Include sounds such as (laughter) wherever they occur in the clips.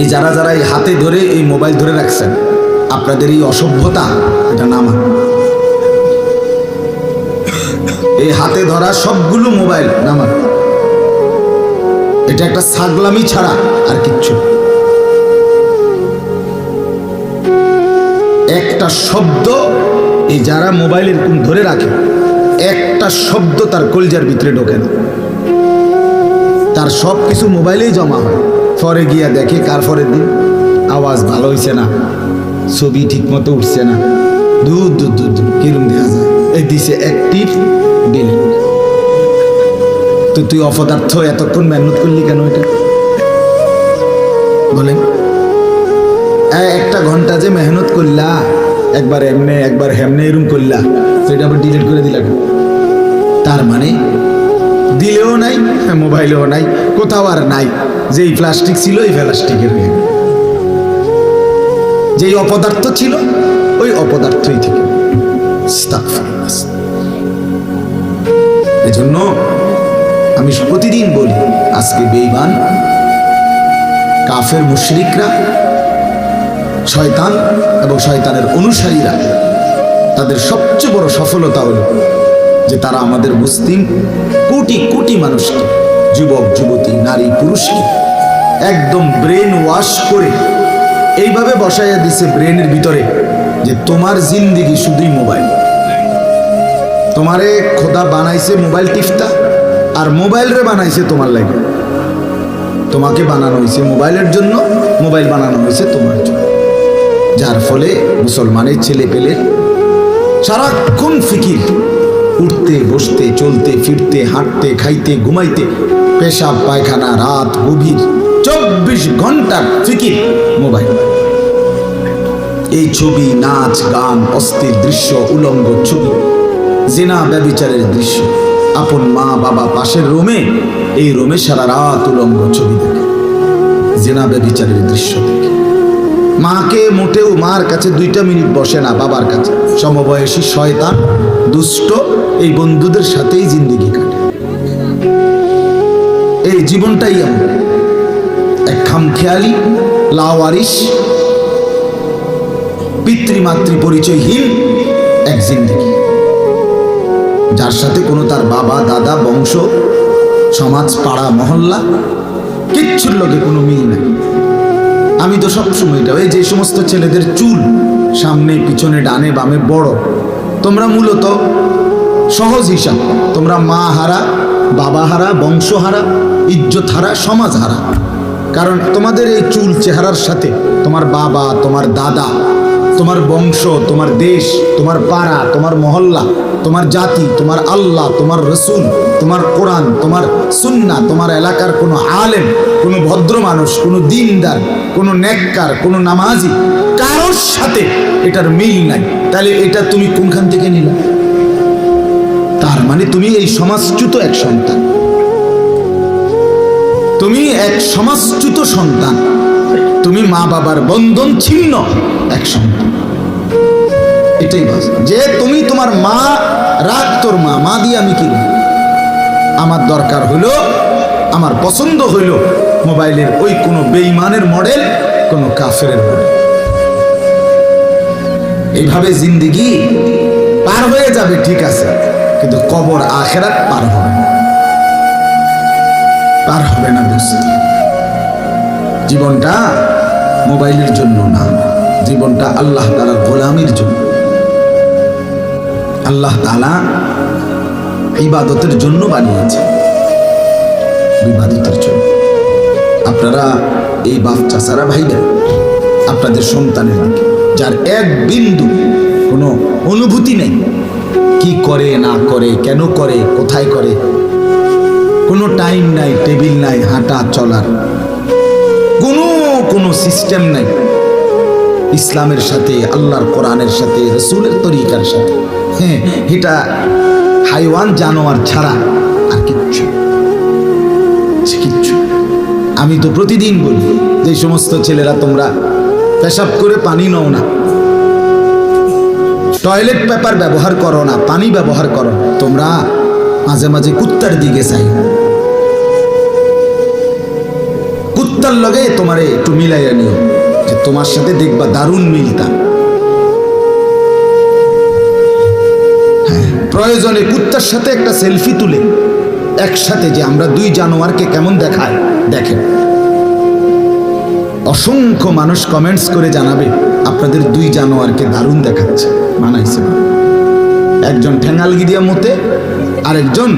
এই যারা যারা এই হাতে ধরে এই মোবাইল ধরে রাখছেন, আপনাদের এই অসভ্যতা, এটা নামা এই হাতে ধরা সবগুলো মোবাইল নামা এটা একটা ছাগলামি ছাড়া আর কিচ্ছু একটা শব্দ এই যারা মোবাইল এরকম ধরে রাখে, একটা শব্দ তার কলজার ভিতরে ঢোকে না। তার সব কিছু মোবাইলেই জমা হয়। পরে গিয়া দেখে কার পরের দিন? আওয়াজ ভালো হইছে না। ছবি ঠিক মতো উঠছে না। দূর দূর দূর দূর, কিরম দেখা যায়? এই দিছে অ্যাক্টিভ ডিলিট তো তুই অপদার্থ, এতক্ষণ মেহনত করলি কেন এটা? বলেন। একটা ঘণ্টা যে মেহনত করলা, একবার এমনে, একবার হেমনে এরম করলা, সেটা আবার ডিলিট করে দিলা তার মানে দিলেও নাই, মোবাইলেও নাই, কোথাও আর নাই। যেই প্লাস্টিক ছিল, এই প্লাস্টিকের গেল। যেই অপদার্থ ছিল, ওই অপদার্থই থেকে এজন্য আমি প্রতিদিন বলি, আজকে বেইমান কাফের মুশরিকরা, শয়তান এবং শয়তানের অনুসারীরা, তাদের সবচেয়ে বড় সফলতা হলো যে তারা আমাদের মুসলিম কোটি কোটি মানুষকে যুবক, যুবতী, নারী, পুরুষকে একদম ব্রেন ওয়াশ করে এইভাবে বসাইয়া দিছে ব্রেনের ভিতরে যে তোমার জিন্দিগি শুধুই মোবাইল তোমারে খোদা বানাইছে মোবাইল টিপটা আর মোবাইল রে বানাইছে তোমার লাগে তোমাকে বানানো হয়েছে মোবাইলের জন্য মোবাইল বানানো হয়েছে তোমার জন্য। যার ফলে মুসলমানের ছেলে পেলে সারাক্ষণ ফিকির। উঠতে, বসতে, চলতে, ফিরতে, হাঁটতে, খাইতে, ঘুমাইতে। পেশাব, পায়খানা, রাত, গভীর। চব্বিশ ঘণ্টা ফিকির মোবাইল। এই ছবি, নাচ, গান, অস্থির দৃশ্য, উলঙ্গ ছবি। জেনা ব্যবিচারের দৃশ্য। আপন মা, বাবা পাশের রোমে, এই রোমে সারা রাত উলঙ্গ ছবি দেখে। জেনা ব্যবিচারের দৃশ্য দেখে। মাকে মোটেও মার কাছে দুইটা মিনিট বসে না, বাবার কাছে। সমবয়সী শয়তান, দুষ্ট, এই বন্ধুদের সাথেই জিন্দিগি কাটে। এই জীবনটাই এমন। এক খামখেয়ালি লাওয়ারিস পিতৃমাতৃ পরিচয়হীন এক জিন্দিগি। যার সাথে কোনো তার বাবা, দাদা, বংশ, সমাজ, পাড়া, মহল্লা, কিচ্ছুর লোকে কোনো মিল নাই। আমি তো সবসময় এটা ওই যে সমস্ত ছেলেদের চুল, সামনে, পিছনে, ডানে, বামে, বড়, তোমরা মূলত সহজ হিসাব, তোমরা মা হারা, বাবা হারা, বংশ হারা, ইজ্জত হারা, সমাজ হারা। কারণ তোমাদের এই চুল চেহারার সাথে তোমার বাবা, তোমার দাদা তোমার বংশ, তোমার দেশ, তোমার পাড়া, তোমার মহল্লা, তোমার জাতি, তোমার আল্লাহ, তোমার রসুল, তোমার কোরআন, তোমার সুন্না, তোমার এলাকার কোনো আলেম, কোনো ভদ্র মানুষ, কোনো দিনদার, কোনো নেককার, কোনো নামাজি, কারোর সাথে এটার মিল নাই। তাহলে এটা তুমি কোনখান থেকে নিলে? তার মানে তুমি এই সমাজচ্যুত এক সন্তান। তুমি এক সমাজচ্যুত সন্তান। তুমি মা বাবার বন্ধন ছিন্ন এক সন্তান এটাই বাস। যে তুমি তোমার মা, রাগ তোর মা মা দিয়ে আমি কি আমার দরকার হইল আমার পছন্দ হইল মোবাইলের ওই কোনো বেইমানের মডেল, কোনো কাফের মডেল। এইভাবে জিন্দিগি পার হয়ে যাবে, ঠিক আছে। কিন্তু কবর আখেরাত পার হবে না। পার হবে না জীবনটা মোবাইলের জন্য না, জীবনটা আল্লাহ তালার গোলামির জন্য। আল্লাহ তালা ইবাদতের জন্য বানিয়েছে ইবাদতের জন্য। আপনারা এই বাপ চাচারা ভাইরা আপনাদের সন্তানের দিকে, যার এক বিন্দু কোনো অনুভূতি নেই, কি করে, না করে, কেন করে, কোথায় করে, কোনো টাইম নাই, টেবিল নাই, হাঁটা চলার, কোনো কোনো সিস্টেম নাই। ইসলামের সাথে, আল্লাহর কোরআনের সাথে, রসুলের তরিকার সাথে। হ্যাঁ এটা হাইওয়ান জানোয়ার ছাড়া আর কিচ্ছু কিচ্ছু আমি তো প্রতিদিন বলি, যে সমস্ত ছেলেরা তোমরা পেশাব করে পানি নাও না। টয়লেট পেপার ব্যবহার করো না, পানি ব্যবহার করো তোমরা মাঝে মাঝে কুত্তার দিকে চাই। কুত্তার লগে তোমারে একটু মিলাইয়া নিও যে তোমার সাথে দেখবা দারুণ মিলতা হ্যাঁ, প্রয়োজনে কুত্তার সাথে একটা সেলফি তুলে একসাথে যে আমরা দুই জানোয়ারকে কেমন দেখায় দেখেন। অসংখ্য মানুষ কমেন্টস করে জানাবে আপনাদের দুই জানোয়ারকে দারুণ দেখাচ্ছে মানাইছে। একজন ঠেঙ্গালগিরিয়া মতে আরেকজন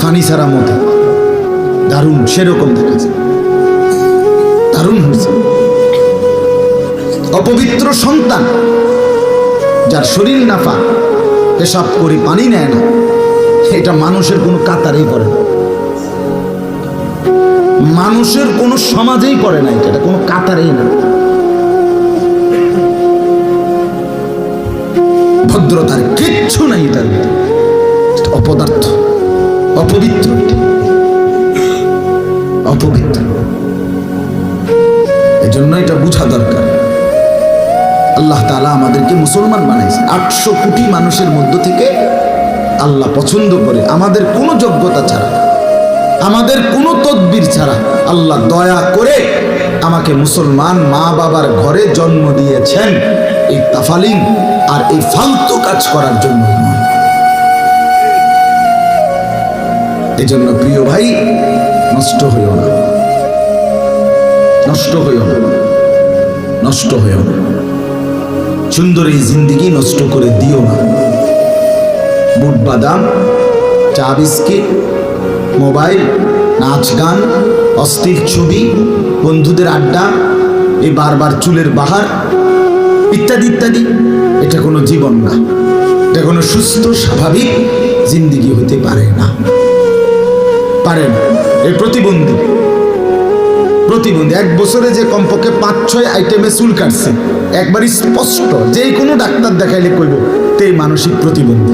ফানিসারা মতে দারুণ সেরকম দেখাচ্ছে। দারুণ হয়েছে। অপবিত্র সন্তান, যার শরীর নাফা, পেশাব করে পানি নেয় না, এটা মানুষের কোনো কাতারেই পড়ে না। মানুষের কোনো সমাজেই পড়ে না এটা কোনো কাতারেই না। ভদ্রতার কিচ্ছু নাই এটার অপদার্থ, অপবিত্র। অপবিত্র। এজন্য এটা বোঝা দরকার। আল্লাহ তালা আমাদেরকে মুসলমান বানাইছে। আটশো কোটি মানুষের মধ্য থেকে আল্লাহ পছন্দ করে। আমাদের কোনো যোগ্যতা ছাড়া, আমাদের কোনো তদবির ছাড়া আল্লাহ দয়া করে আমাকে মুসলমান মা বাবার ঘরে জন্ম দিয়েছেন। এই তাফালিং আর এই ফালতু কাজ করার জন্য নয়। এজন্য প্রিয় ভাই, নষ্ট হইও না। নষ্ট হইও না। নষ্ট হইও না। সুন্দর এই জিন্দিগি নষ্ট করে দিও না। বুট বাদাম, চা বিস্কিট, মোবাইল, নাচ গান, অস্থির ছবি, বন্ধুদের আড্ডা, এই বারবার চুলের বাহার, ইত্যাদি ইত্যাদি। এটা কোনো জীবন না। এটা কোনো সুস্থ, স্বাভাবিক জিন্দিগি হতে পারে না। পারে না এই প্রতিবন্ধী। প্রতিবন্ধী এক বছরে যে কমপক্ষে পাঁচ, ছয় আইটেমে চুল কাটছে। একবারই স্পষ্ট, যে কোনো ডাক্তার দেখাইলে কইব তে মানসিক প্রতিবন্ধী।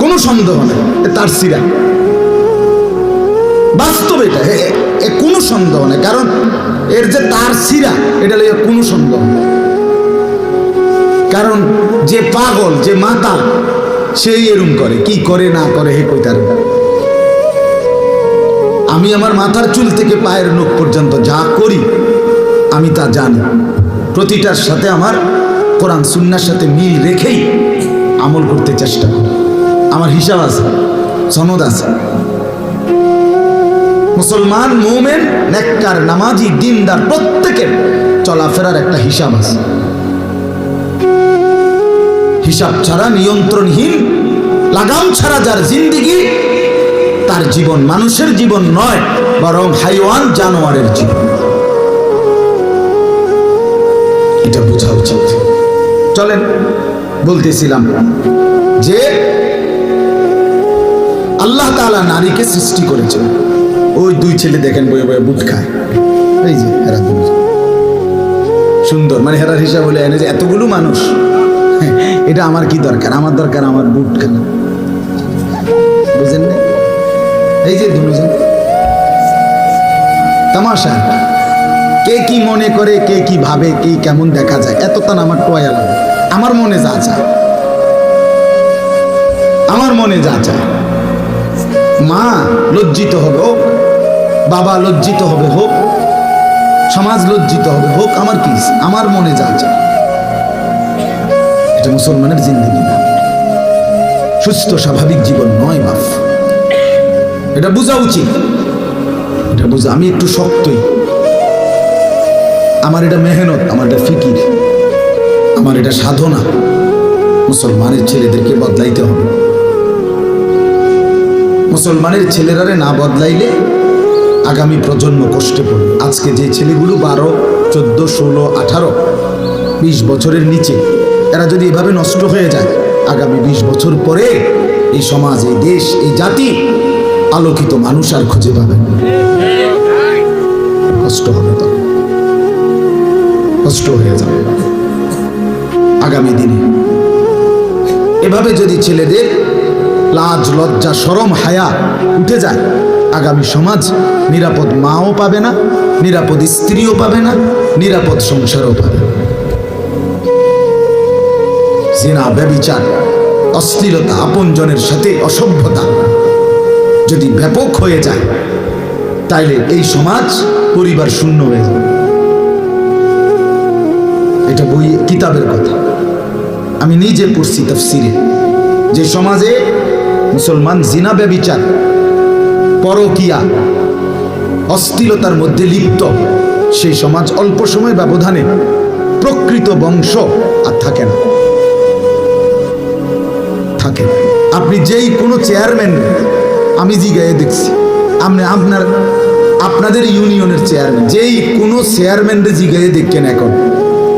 কোনো সন্দেহ নেই তার সিরা। বাস্তব এটা, এ- কোনো সন্দেহ নেই, কারণ এর যে তার সিরা, এটা লইয়া কোনো সন্দেহ নেই। কারণ যে পাগল, যে মাতা সেই এরম করে, কি করে না করে, হে কইতার। আমি আমার মাথার চুল থেকে পায়ের নখ পর্যন্ত যা করি, আমি তা জানি। প্রতিটার সাথে আমার কোরআন সুন্নার সাথে মিল রেখেই আমল করতে চেষ্টা করি। আমার হিসাব আছে, সনদ আছে। মুসলমান, মোমেন, নেককার, নামাজি, দিনদার, প্রত্যেকের চলাফেরার একটা হিসাব আছে। হিসাব ছাড়া নিয়ন্ত্রণহীন, লাগাম ছাড়া যার জিন্দিগি তার জীবন মানুষের জীবন নয়, বরং হাইওয়ান জানোয়ারের জীবন। এটা বোঝা উচিত। চলেন, বলতেছিলাম যে আল্লাহ তাআলা নারীকে সৃষ্টি করেছেন। ওই দুই ছেলে দেখেন বয়ে বয়ে বুট খায়। এই যে দুজন। সুন্দর মানে হেরার হিসাব হলে এনে যে এতগুলো মানুষ, এটা আমার কি দরকার? আমার দরকার আমার বুট খানা এই যে দুজন তামাশা, কে কি মনে করে, কে কি ভাবে, কে কেমন দেখা যায় এত তান আমার টোয়া লাগে আমার মনে যা চায়। আমার মনে যা চায়। মা লজ্জিত হবে হোক, বাবা লজ্জিত হবে হোক, সমাজ লজ্জিত হবে হোক, আমার কি, আমার মনে যা চায়। এটা মুসলমানের জিন্দগি না। সুস্থ স্বাভাবিক জীবন নয় বাপ। এটা বোঝা উচিত। এটা বোঝা আমি একটু শক্তই। আমার এটা মেহনত, আমার এটা ফিকির। আমার এটা সাধনা। মুসলমানের ছেলেদেরকে বদলাইতে হবে। মুসলমানের ছেলেরারে না বদলাইলে আগামী প্রজন্ম কষ্টে পড়বে। আজকে যে ছেলেগুলো বারো, চোদ্দ, ষোলো, আঠারো, বিশ বছরের নিচে, এরা যদি এভাবে নষ্ট হয়ে যায়, আগামী বিশ বছর পরে এই সমাজ, এই দেশ, এই জাতি আলোকিত মানুষ আর খুঁজে পাবে না। কষ্ট হবে তো কষ্ট হয়ে যাবে আগামী দিনে এভাবে যদি ছেলেদের লাজ, লজ্জা, সরম, হায়া উঠে যায়, আগামী সমাজ নিরাপদ মাও পাবে না, নিরাপদ স্ত্রীও পাবে না, নিরাপদ সংসারও পাবে না। জিনা ব্যবিচার অস্থিরতা আপনজনের সাথে অসভ্যতা যদি ব্যাপক হয়ে যায়, তাইলে এই সমাজ পরিবার শূন্য হয়ে যাবে। এটা বই, কিতাবের কথা। আমি নিজে পড়ছি তফসিরে। যে সমাজে মুসলমান জিনা ব্যবিচার, পরকিয়া অস্থিরতার মধ্যে লিপ্ত, সেই সমাজ অল্প সময় ব্যবধানে প্রকৃত বংশ আর থাকে না। থাকে আপনি যেই কোনো চেয়ারম্যান আমি জিগায়ে দেখছি। আপনি আপনার, আপনাদের ইউনিয়নের চেয়ারম্যান যেই কোনো চেয়ারম্যানরে জিগায়ে দেখছেন এখন,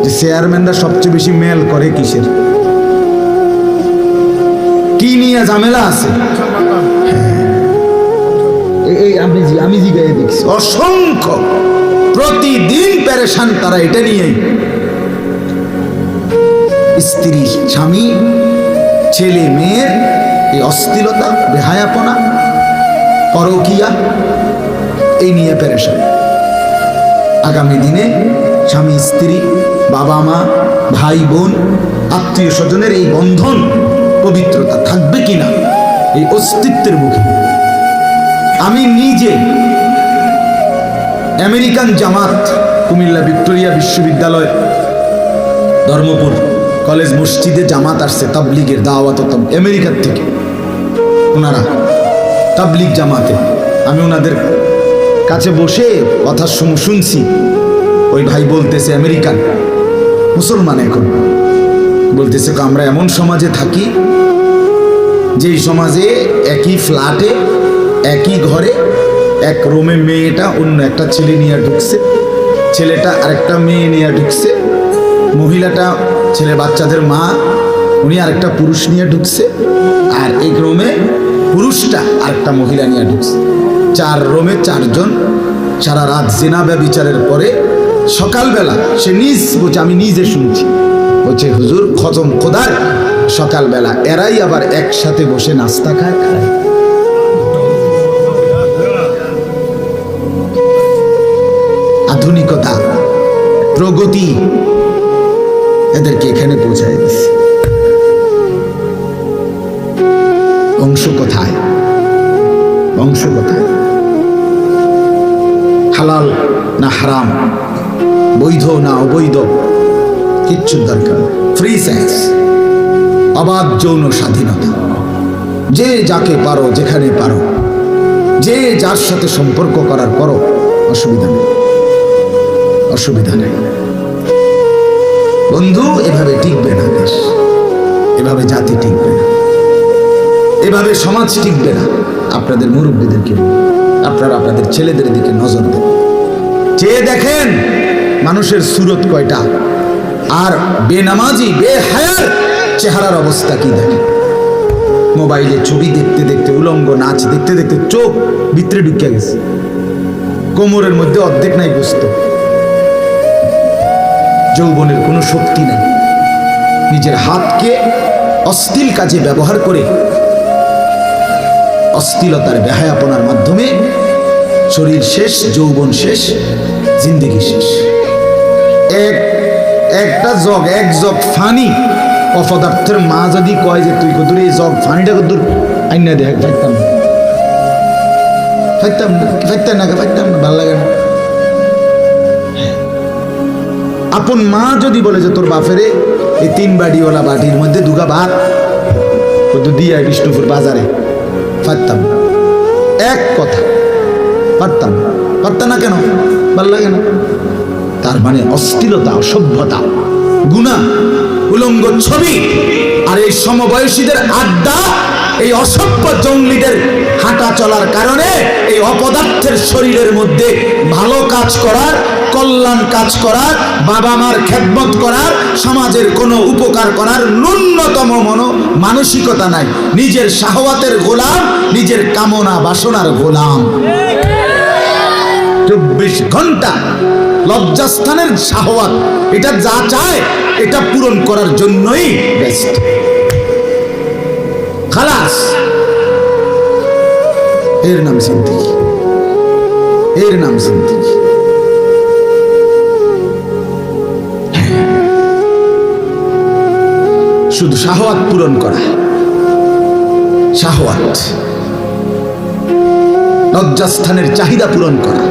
যে চেয়ারম্যানরা সবচেয়ে বেশি মেল করে কিসের? কি নিয়ে ঝামেলা আছে? এই- এই, আমি জিগায়ে দেখছি। অসংখ্য। প্রতিদিন প্যারেশান তারা এটা নিয়েই স্ত্রী, স্বামী, ছেলে মেয়ের এই অস্থিরতা বেহায়াপনা পরকিয়া, এই নিয়ে পেরেশান। আগামী দিনে স্বামী, স্ত্রী, বাবা মা, ভাই, বোন, আত্মীয় স্বজনের এই বন্ধন পবিত্রতা থাকবে কিনা, এই অস্তিত্বের মুখে। আমি নিজে আমেরিকান জামাত, কুমিল্লা ভিক্টোরিয়া বিশ্ববিদ্যালয় ধর্মপুর কলেজ মসজিদে জামাত আসছে তাবলিগের দাওয়াত আমেরিকার থেকে। ওনারা তাবলিগ জামাতে। আমি ওনাদের কাছে বসে কথা শুন- শুনছি। ওই ভাই বলতেছে, আমেরিকান, মুসলমান এখন। বলতেছে "তো আমরা এমন সমাজে থাকি, যেই সমাজে একই ফ্ল্যাটে, একই ঘরে, এক রুমে মেয়েটা অন্য একটা ছেলে নিয়ে ঢুকছে। ছেলেটা আরেকটা মেয়ে নিয়ে ঢুকছে। মহিলাটা ছেলে বাচ্চাদের মা, উনি আরেকটা পুরুষ নিয়ে ঢুকছে। আর এই রুমে পুরুষটা আরেকটা মহিলা নিয়ে ঢুকছে। চার রোমে চারজন, সারা রাত জেনা বিচারের পরে সকালবেলা সে নিজ বলছে আমি নিজে শুনছি। বলছে, হুজুর, খতম খোদার। সকালবেলা এরাই আবার একসাথে বসে নাস্তা খায় খায়। আধুনিকতা, প্রগতি এদেরকে এখানে পৌঁছায় দিচ্ছে অংশ কোথায় হালাল না হারাম, বৈধ না অবৈধ কিচ্ছু দরকার ফ্রি সেক্স অবাধ যৌন স্বাধীনতা। যে যাকে পারো, যেখানে পারো, যে যার সাথে সম্পর্ক করার পরও অসুবিধা নেই। অসুবিধা নেই। বন্ধু, এভাবে টিকবে না দেশ। এভাবে জাতি টিকবে না। এভাবে সমাজ টিকবে না। আপনাদের মুরব্বীদেরকে, আপনারা আপনাদের ছেলেদের দিকে নজর দেন। চেয়ে দেখেন মানুষের সুরত কয়টা, আর বেনামাজি, বেহায়ার চেহারার অবস্থা কি দেখেন? মোবাইলে ছবি দেখতে দেখতে, উলঙ্গ নাচ দেখতে দেখতে চোখ ভিতরে ঢুকিয়া গেছে। কোমরের মধ্যে অর্ধেক নাই বুঝতো যৌবনের কোনো শক্তি নাই। নিজের হাতকে অস্থিল কাজে ব্যবহার করে অস্থিলতার বেহায়াপনার মাধ্যমে শরীর শেষ, যৌবন শেষ, জিন্দিগি শেষ। এক, একটা জগ, এক জগ ফানি অপদার্থের মা যদি কয় যে তুই কদুর, এই জগ ফানিটা কদুর, আইনা দেখ, ফাইতাম না। ফাইতাম না ফাইতাম না ফাইতাম না, ভালো লাগে না। আপন মা যদি বলে যে তোর বাপেরে এই তিন বাড়িওয়ালা বাটির মধ্যে দুগা ভাত দিয়ে বিষ্ণুপুর বাজারে। পারতাম। এক কথা, পারতাম। পারতাম না কেন ভালো লাগে না তার মানে অস্থিরতা, অসভ্যতা, গুণা, উলঙ্গ ছবি, আর এই সমবয়সীদের আড্ডা, এই অসভ্য জঙ্গলিদের হাঁটা চলার কারণে এই অপদার্থের শরীরের মধ্যে ভালো কাজ করার, কল্যাণ কাজ করার বাবা মার খেদমত করার, সমাজের কোনো উপকার করার ন্যূনতম মনো মানসিকতা নাই। নিজের শাহওয়াতের গোলাম, নিজের কামনা বাসনার গোলাম। চব্বিশ ঘণ্টা লজ্জাস্থানের শাহওয়াত, এটা যা চায়, এটা পূরণ করার জন্যই বেস্ট খালাস এর নাম জিন্দিগি এর নাম জিন্দিগি শুধু শাহওয়াত পূরণ করা। শাহওয়াত। লজ্জাস্থানের চাহিদা পূরণ করা।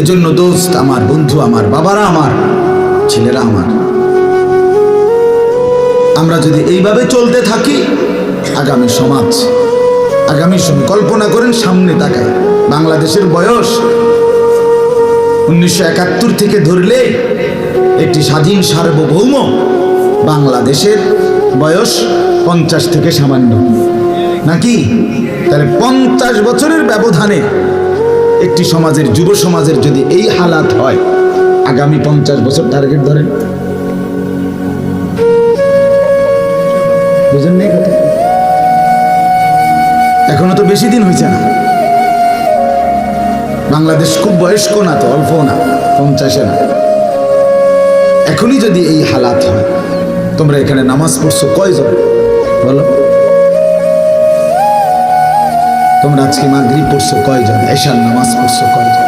এজন্য দোস্ত আমার বন্ধু, আমার বাবারা, আমার ছেলেরা আমার আমরা যদি এইভাবে চলতে থাকি, আগামী সমাজ, আগামী কল্পনা করেন সামনে তাকায়, বাংলাদেশের বয়স উনিশশো একাত্তর থেকে ধরলে একটি স্বাধীন সার্বভৌম বাংলাদেশের বয়স পঞ্চাশ থেকে সামান্য। নাকি? তাহলে পঞ্চাশ বছরের ব্যবধানে একটি সমাজের, যুব সমাজের যদি এই হালাত হয়, আগামী পঞ্চাশ বছর টার্গেট ধরেন। বুঝেন কথা এখনও তো বেশি দিন হয়েছে না। বাংলাদেশ খুব বয়স্ক না তো অল্প না, পঞ্চাশে না। এখনই যদি এই হালাত হয়, তোমরা এখানে নামাজ পড়ছো কয়জন? বলো। তোমরা আজকে মাগরিব পড়ছো কয়জন? এশার নামাজ পড়ছো কয়জন?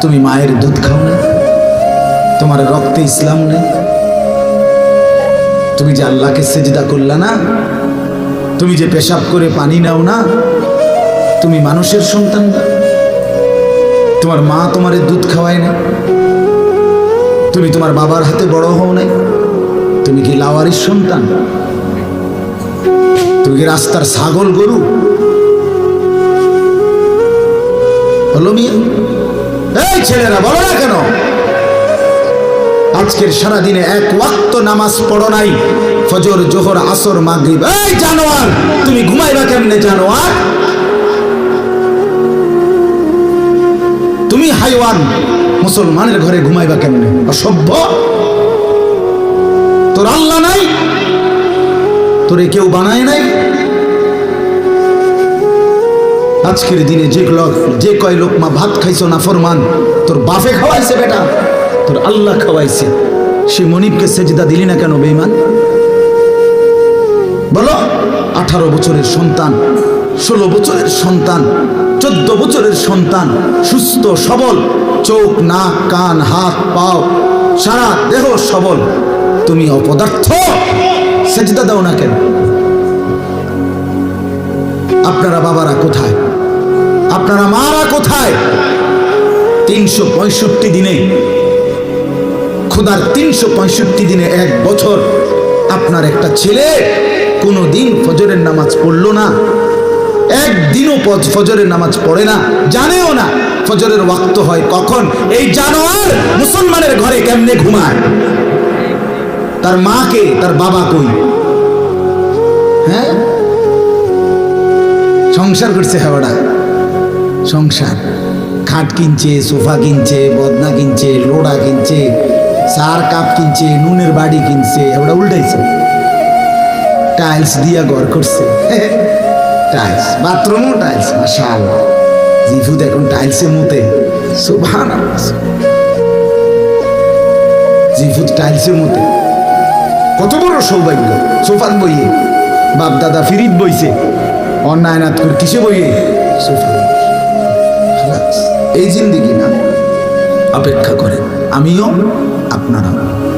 তুমি মায়ের দুধ খাও না? তোমার রক্তে ইসলাম নেই? তুমি যে আল্লাহকে সেজদা করলা না? তুমি যে পেশাব করে পানি নাও না? তুমি মানুষের সন্তান? তোমার মা তোমার দুধ খাওয়ায় না তুমি তোমার বাবার হাতে বড় হও নাই? তুমি কি লাওয়ারির সন্তান? তুমি কি রাস্তার ছাগল গরু? হলো মিয়া। এই ছেলেরা, বলো না কেন? আজকের সারাদিনে এক ওয়াক্ত নামাজ পড়ো নাই। ফজর, জোহর, আসর, মাগরিব। এই জানোয়ার, তুমি ঘুমাইবা কেমনে জানোয়ার? তুমি হাইওয়ান, মুসলমানের ঘরে ঘুমাইবা কেমনে? অসভ্য। তোর আল্লাহ নাই, তোরে কেউ বানায় নাই। আজকের দিনে যে লোক যে কয় লোকমা ভাত খাইছো না ফরমান? তোর বাফে খাওয়াইছে, বেটা। তোর আল্লাহ খাওয়াইছে। সে মনিবকে সেজদা দিলি না কেন বেইমান বলো, আঠারো বছরের সন্তান, ষোলো বছরের সন্তান, চোদ্দ বছরের সন্তান, সুস্থ, সবল, চোখ, নাক, কান, হাত, পাও, সারা দেহ সবল। তুমি অপদার্থ, সেজদা দাও না কেন? আপনারা বাবারা কোথায়? আপনারা মারা কোথায়? তিনশো পঁয়ষট্টি দিনে খোদার তিনশো পঁয়ষট্টি দিনে এক বছর আপনার একটা ছেলে কোনো দিন ফজরের নামাজ পড়ল না। একদিনও ফজরের নামাজ পড়ে না। জানেও না ফজরের ওয়াক্ত হয় কখন। এই জানোয়ার মুসলমানের ঘরে কেমনে ঘুমায়? তার মাকে তার বাবা কই? হ্যাঁ? সংসার করছে হাওড়া সংসার। খাট কিনছে, সোফা কিনছে, বদনা কিনছে, লোড়া কিনছে চার কাপ কিনছে, নুনের বাড়ি কিনছে ওটা উল্টাইছে। টাইলস দিয়া ঘর করছে। (laughs) টাইলস, বাথরুমও টাইলস মাশাল জিফুদ এখন টাইলসে মুতে সুভান জিফুদ টাইলসে মুতে কত বড় সৌভাগ্য সোফার বইয়ে। বাপ দাদা ফিরিত বইছে অন্যায় নাথ করে কিসে বইয়ে? সোফা এই জিন্দিগি না। অপেক্ষা করে আমিও আপনারা